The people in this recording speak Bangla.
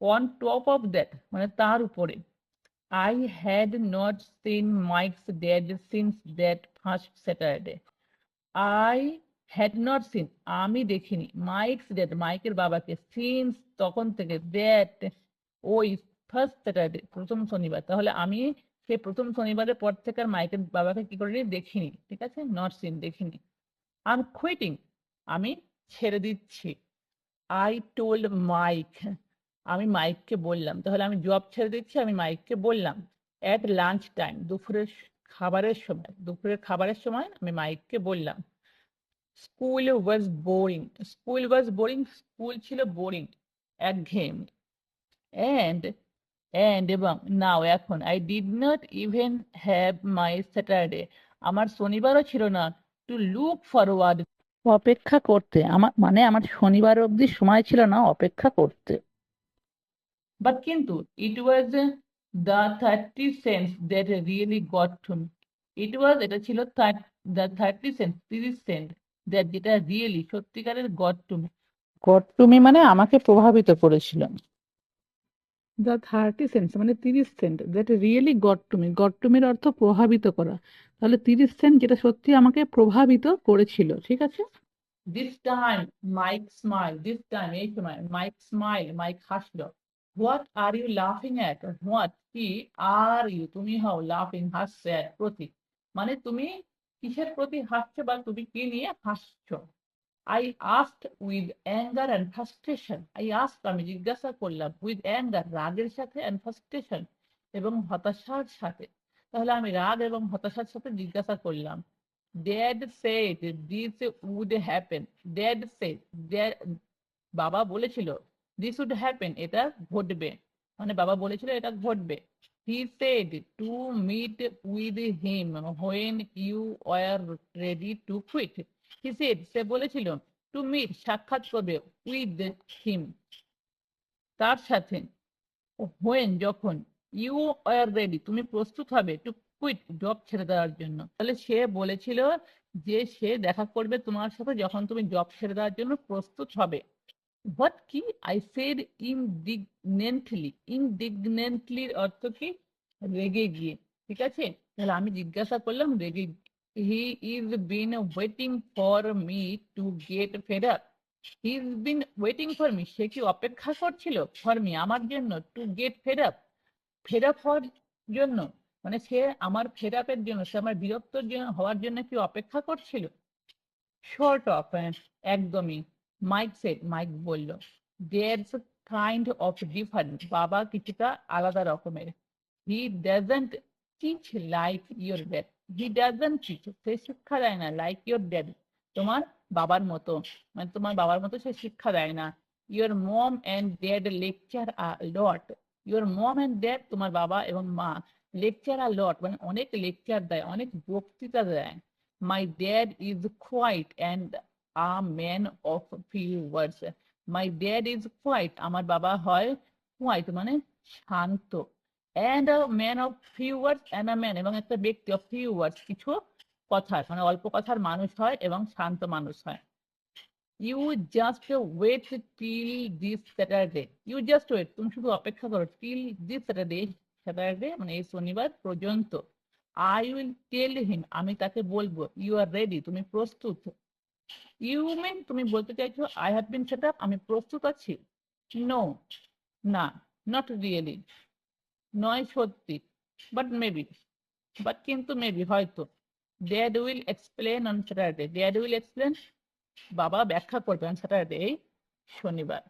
অন টপ অফ দ্যাট মানে তার উপরে। I had not seen Mike's dad since that first Saturday I had not seen আমি দেখিনি মাইকস ড্যাড মাইকের বাবাকে সিন্স তখন থেকে দ্যাট ওই ফার্স্ট স্যাটারডে প্রথম শনিবার। তাহলে আমি সেই প্রথম শনিবারের পর থেকে আর মাইকের বাবাকে কি করিনি, দেখিনি, ঠিক আছে? নট সিন দেখিনি। আই কুইটিং আমি ছেড়ে দিচ্ছি। আই টোল্ড মাইক আমি মাইককে বললাম, তাহলে আমি জব ছেড়ে দিচ্ছি, আমি মাইককে বললাম অ্যাট লাঞ্চ টাইম দুপুরের খাবারের সময়, দুপুরের খাবারের সময় আমি মাইককে বললাম school was boring school was boring school ছিল বোরিং একঘেয়েম অ্যান্ড অ্যান্ড এবং নাও এখন I did not even have my Saturday আমার শনিবারও ছিল না টু লুক ফরওয়ার্ড অপেক্ষা করতে, আমার মানে আমার শনিবার অবধি সময় ছিল না অপেক্ষা করতে। বাট কিন্তু it was the thirty cents that really got to me it was এটা ছিল থার্টি সেন্স তিরিশ সেন্ট দ্যাট যেটা রিয়েলি সত্যিকারের got to me got to me মানে আমাকে প্রভাবিত করেছিল। দ্য থার্টি সেন্টস মানে তিরিশ cent that really got to me got to Mir অর্থ প্রভাবিত করা। তাহলে তিরিশ সেন্ট যেটা সত্যি আমাকে প্রভাবিত করেছিল ঠিক আছে? This time Mike smile this time এই সময় মাইক স্মাইল মাইক হাসলো। হোয়াট আর ইউ লাফিং অ্যাট হোয়াট কি আর ইউ তুমি হও লাফিং হাসছে at প্রতি। মানে তুমি কিসের প্রতি হাসছো বা তুমি কি নিয়ে হাসছো? I asked with anger and frustration I asked আমি জিজ্ঞাসা করলাম উইথ অ্যাঙ্গার রাগের সাথে অ্যান্ড ফ্রাস্ট্রেশন এবং হতাশার সাথে। তাহলে আমি রাগ এবং হতাশার সাথে জিজ্ঞাসা করলাম। Dad said this would happen dad said বাবা বলেছিল দিস উড হ্যাপেন এটা ঘটবে। মানে বাবা বলেছিল এটা ঘটবে। He said to meet with him when you were ready to quit he said সে বলেছিল টু মিট সাক্ষাৎ করবে উইথ হিম তার সাথে হোয়েন যখন ইউ আর রেডি তুমি প্রস্তুত হবে টু কুইট জব ছেড়ে দেওয়ার জন্য। তাহলে সে বলেছিল যে সে দেখা করবে তোমার সাথে যখন তুমি জব ছেড়ে দেওয়ার জন্য প্রস্তুত হবে। হোয়াট কি আই সেড ইনডিগনেন্টলি ইনডিগনেন্টলির অর্থ কি? রেগে গিয়ে। ঠিক আছে? তাহলে আমি জিজ্ঞাসা করলাম, রেগে he is been waiting for me to get fed up he is been waiting for me সে কি অপেক্ষা করছিল? ফর মি আমার জন্য to get fed up fed up হওয়ার জন্য মানে সে আমার ফেড আপের জন্য, সে আমার বিরক্তর জন্য, হওয়ার জন্য কি অপেক্ষা করছিল? শর্ট অফ একদমই। মাইক সেট মাইক বলল। দেয়ারস কাইন্ড অফ ডিফারেন্ট বাবা কিছুটা আলাদা রকমের। He doesn't teach like your dad he doesn't teach সে শিক্ষা দেয় না লাইক ইয়োর ড্যাড তোমার বাবার মতো। মানে তোমার বাবার মতো সে শিক্ষা দেয় না। Your mom and dad lecture a lot your mom and dad তোমার বাবা এবং মা লেকচার আ লট মানে অনেক লেকচার দেয়, অনেক বক্তৃতা দেয়। My dad is quiet and a man of few words my dad is quiet আমার বাবা হয় কোয়াইট মানে শান্ত and a man of few words and a man এবং একটা ব্যক্তি অফ ফিউ ওয়ার্ডস কিছু কথার মানে অল্প কথার মানুষ হয় এবং শান্ত মানুষ হয়। You just wait till this Saturday you just wait তুমি শুধু অপেক্ষা করো টিল দিস স্যাটারডে স্যাটারডে মানে এই শনিবার পর্যন্ত। আই উইল টেল হিম আমি তাকে বলব ইউ আর রেডি তুমি প্রস্তুত। ইউ মিন তুমি বলতে চাইছো I have been set up আমি প্রস্তুত আছি? নো না নট রিয়েলি নয় সত্যি বাট মেবি বাট কিন্তু মেবি হয়তো। Dad will explain on Saturday dad will explain বাবা ব্যাখ্যা করবে অন স্যাটারডে এই শনিবার।